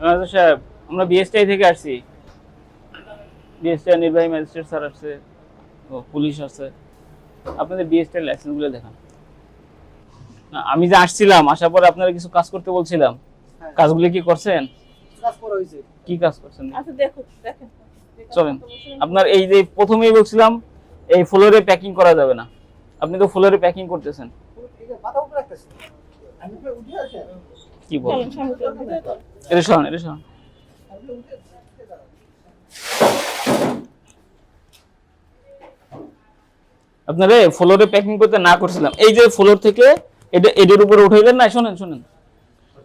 Manager সাহেব আমরা BSTI থেকে আসছি। বিএসটিআই নির্বাহী ম্যাজিস্ট্রেট স্যার আসছে ও পুলিশ আছে আপনাদের বিএসটিআই লাইসেন্সগুলো দেখান। না, আমি যে আসছিলাম আসার পরে আপনারা কিছু কাজ করতে বলছিলাম। কাজগুলো কি করছেন? কাজ করা হয়েছে। কি কাজ করছেন? আচ্ছা দেখো দেখেন। চলেন। আপনার এই যে প্রথমেই বলছিলাম এই ফ্লোরে প্যাকিং করা যাবে না। আপনি তো ফ্লোরে প্যাকিং করতেছেন। ঠিক আছে কি চলেন। এটা শোন এটা শোন। আপনারে ফ্লোরে প্যাকিং করতে না করছিলাম। এই যে ফ্লোর থেকে এটা এটার উপরে উঠাইলেন না? শোনেন শোনেন।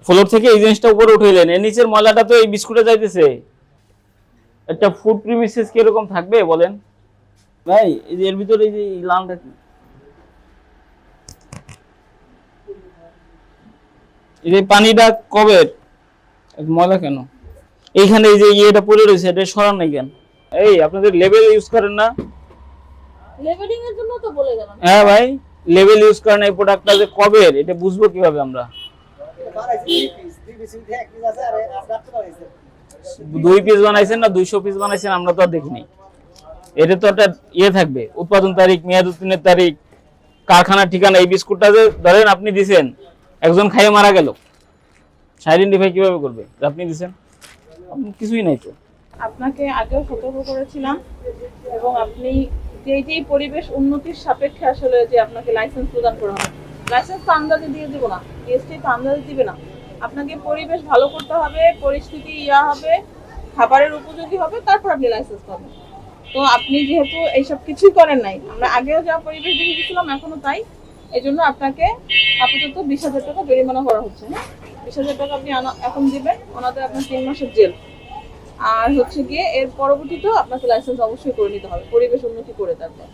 ফ্লোর থেকে এই জিনিসটা উপরে উঠাইলেন। এর নিচের ময়লাটা তো এই বিস্কুটে যাইতেছে। একটা ফুড প্রিমিসেস কীরকম থাকবে বলেন? ভাই এই যে এর ভিতরে এই যে লালটা কি? এই যে পানিটা কবে? ময়লা কেন? এইখানে এই যে ইয়েটা পড়ে রয়েছে এটা সরান নাই কেন? এই আপনাদের লেবেল ইউজ করেন না? লেভেলিং এর জন্য তো বলে গেলাম। হ্যাঁ ভাই লেভেল ইউজ করেন এই প্রোডাক্টটা যে কবে? এটা বুঝব কীভাবে আমরা? দুই পিস বানাইছেন না দুইশো পিস বানাইছেন আমরা তো আর দেখিনি। এটা তো একটা ইয়ে থাকবে উৎপাদন তারিখ মেয়াদ উত্তীর্ণের তারিখ কারখানার ঠিকানা এই বিস্কুটটা যে ধরেন আপনি দিছেন একজন খাইয়ে মারা গেল। আইডেন্টিফাই কীভাবে করবে? আপনি দিছেন? কিছুই নাই তো। আপনাকে আগেও সতর্ক করেছিলাম এবং আপনি যেই যেই পরিবেশ উন্নতির সাপেক্ষে আসলে যে আপনাকে লাইসেন্স প্রদান করা হবে লাইসেন্স তো আন্দাজে দিয়ে দিব না জিএসটি তো আন্দাজে দিবে না। আপনাকে পরিবেশ ভালো করতে হবে, পরিস্থিতি ইয়া হবে, খাবারের উপযোগী হবে, তারপর আপনি লাইসেন্স পাবেন। তো আপনি যেহেতু এইসব কিছুই করেন নাই, আমরা আগেও যা পরিবেশ দেখে গেছিলাম এখনও তাই। এই জন্য আপনাকে আপাতত বিশ হাজার টাকা জরিমানা করা হচ্ছে হ্যাঁ? বিশ হাজার টাকা আপনি এখন দেবেন, ওনাদের আপনার তিন মাসের জেল। আর হচ্ছে গিয়ে এর পরবর্তীতেও আপনাকে লাইসেন্স অবশ্যই করে নিতে হবে, পরিবেশ উন্নতি করে তারপর।